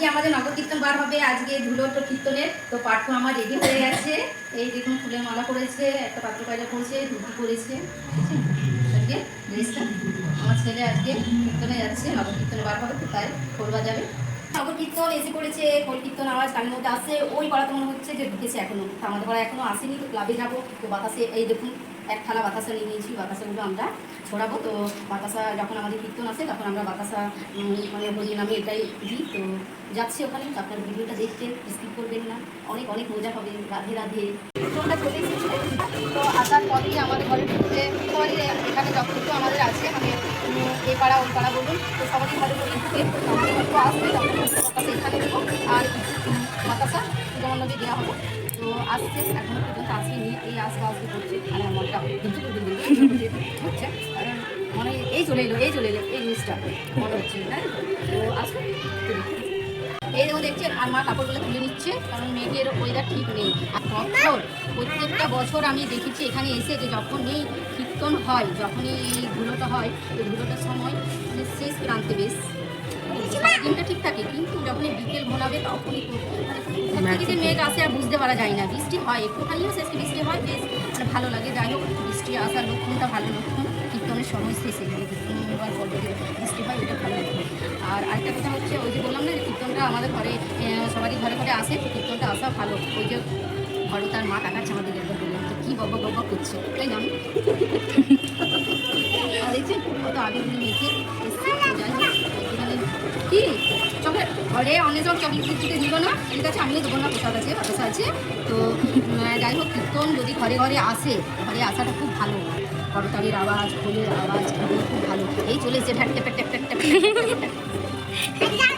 আজকে আমাদের নগর কীর্তন বার হবে, আজকে ধুলো তো কীর্তনের, তো পাঠ্য আমার রেডি হয়ে গেছে। এই দেখুন, ফুলের মালা করেছে একটা পাত্র পায়রা পরেছে ধুতি করেছে? আজকে ড্রেসটা আমার ছেলে আজকে কীর্তনে যাচ্ছে নগর কীর্তনে বার হবে, তো তাই করবা বাজাবে নগর কীর্তন এসে পড়েছে খোল কীর্তন আওয়াজ কানের মধ্যে আসছে ওই পাড়াতে মনে হচ্ছে যে ঢুকেছে এখনও। তো আমাদের পাড়া এখনও আসেনি তো ক্লাবে যাব। তো বাতাসে এই দেখুন এক থালা বাতাসা নিয়ে নিয়েছি। বাতাসাগুলো আমরা ছড়াবো। তো বাতাসা যখন আমাদের কীর্তন আসে তখন আমরা বাতাসা মানে হরি নামে এটাই দিই। তো যাচ্ছি ওখানে আপনার ভিডিওটা দেখতে স্কিপ করবেন না। অনেক অনেক মজা হবে। রাধে রাধে। তো আসার পরেই আমাদের ঘরে ঢুকতে এখানে যতটুকু আমাদের আছে মানে উম, এ পাড়া, ওই পাড়া বলুন। তো সবারই ঘরে ঘরে ঢুকে তো আসবে তখন এখানে দেবো। আর বাতাসা যেমন দেওয়া হবে। তো আসছে, এখনও পর্যন্ত আসেনি। এই আসবে আসবে করছে। আর আমার মনটা হচ্ছে। কারণ মনে এই চলে এলো, এই চলে এলো, এই জিনিসটা মনে হচ্ছে তাই তো? আসবে এই দেখুন, দেখছেন? আর মা কাপড়গুলো তুলে নিচ্ছে। কারণ মেঘের ওয়েদার ঠিক নেই। আর বছর প্রত্যেকটা বছর আমি দেখেছি, এখানে এসে যে যখনই কীর্তন হয় যখনই এই ধুলোটা হয় এই ধুলোটার সময় মানে শেষ প্রান্তে বেশ। দিনটা ঠিক থাকে কিন্তু যখনই বিকেল ঘোলাবে তখনই মানে যে মেঘ আসে আর বুঝতে পারা যায় না। বৃষ্টি হয় একটুখানিও শেষে বৃষ্টি হয় বেশ মানে ভালো লাগে। যাই হোক বৃষ্টি আসার লক্ষণটা ভালো লক্ষণ। কীর্তনের সময় শেষে কীর্তন হওয়ার পর যদি বৃষ্টি হয় ওটা ভালো লাগে আর আরেকটা কথা হচ্ছে ওই যে বললাম না যে কীর্তনটা আমাদের ঘরে সবারই ঘরে ঘরে আসে কীর্তনটা আসা ভালো। ওই যে ঘরে তার মা কাকাচ্ছে আমাদের কী বব্বা বব্বা করছে? তাই না দেখছেন কত আগে দিন মেখে কি? চকলেট। ঘরে অনেকজন চকলেট দিতে দিল না। ঠিক আছে আমিও দেবো না প্রসাদ আছে বাতাসা আছে। তো যাই হোক কীর্তন যদি ঘরে ঘরে আসে ঘরে আসাটা খুব ভালো। করতালির আওয়াজ খোলের আওয়াজ খুব ভালো। এই চলেছে ঠ্যাক ট্যাপ ট্যাপ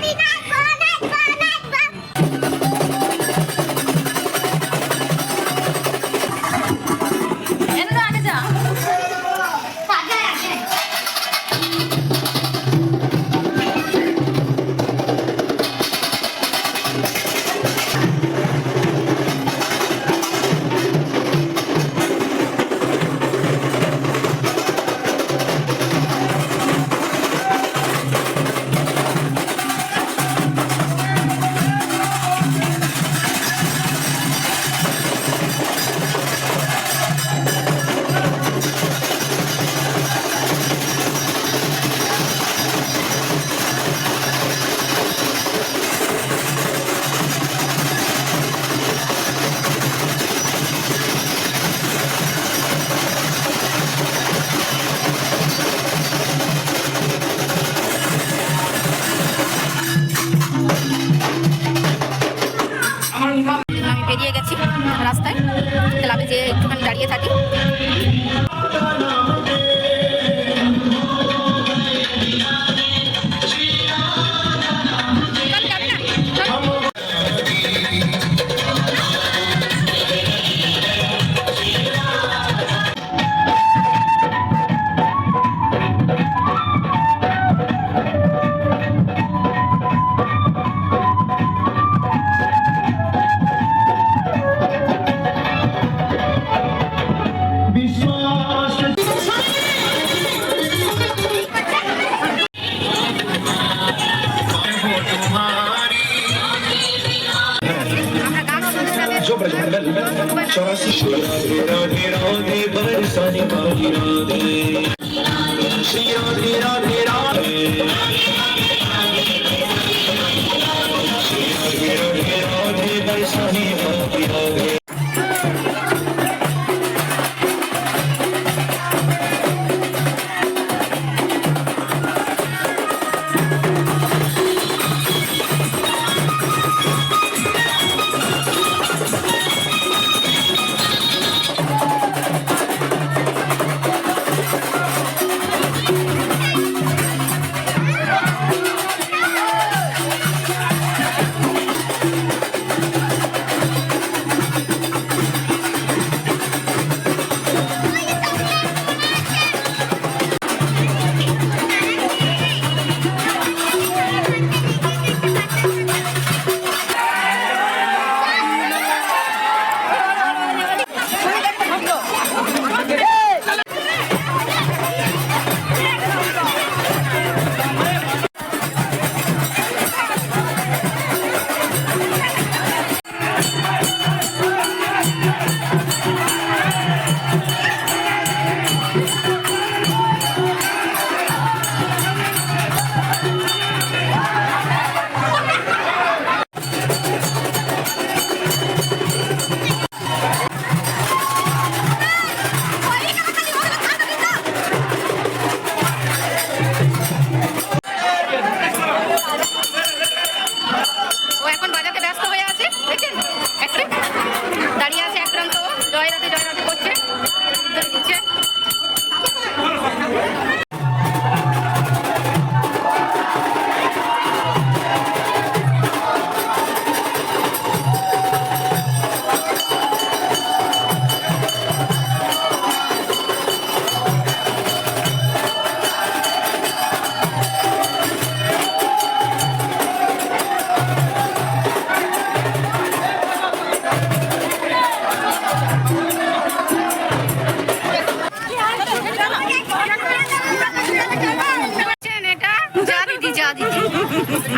चौरासी राधे राधे राधे बरसाने वाली राधे श्री राधे राधे राधे श्री राधे राधे राधे बरसाने वाली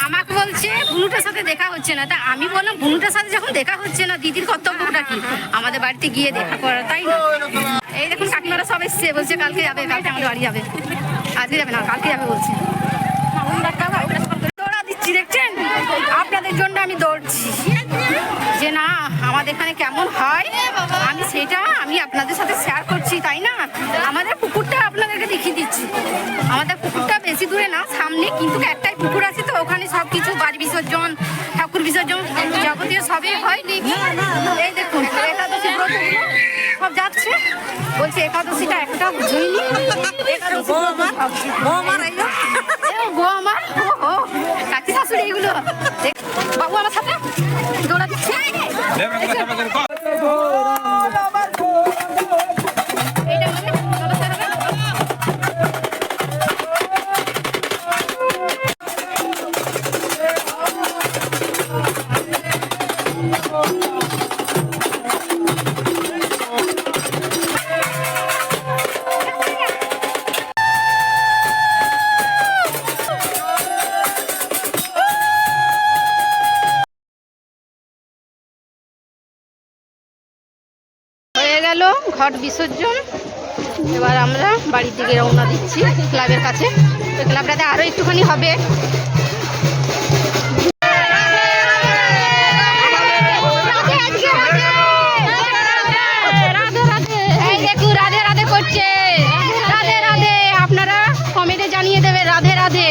আমাকে বলছে, বুনুটার সাথে দেখা হচ্ছে না। তা আমি বললাম, বুনুটার সাথে যখন দেখা হচ্ছে না, দিদির কর্তব্যটা কি? আমাদের বাড়িতে গিয়ে দেখা করা, তাই না? এই দেখুন কাকিমারা সব এসছে, বলছে কালকে যাবে, কালকে আমাদের বাড়ি যাবে। আজকে যাবে না, কালকে যাবে বলছে। দৌড়া দিচ্ছি, দেখছেন? আপনাদের জন্য আমি দৌড়ছি। যে না, আমাদের এখানে কেমন হয়? আমি সেটা আমি আপনাদের সাথে শেয়ার করছি, তাই না? আমাদের আমাদের পুকুরটা বেশি দূরে না সামনে কিন্তু একটাই পুকুর আছে তো ওখানে সব কিছু বাড়ি বিসর্জন ঠাকুর বিসর্জন যাবতীয় সবই হয়। এই দেখুন একাদশী সব যাচ্ছে। বলছে একাদশীটা একটা একাদশী বউ আমার ও, ও, কাকি শাশুড়ি এগুলো। বাবু আমার সাথে দৌড়া দিচ্ছে গেল ঘট বিসর্জন। এবার আমরা বাড়ির দিকে রওনা দিচ্ছি ক্লাবের কাছে। ক্লাবটাতে আরও একটুখানি হবে। রাধে রাধে রাধে আপনারা কমেন্টে জানিয়ে দেবে রাধে রাধে।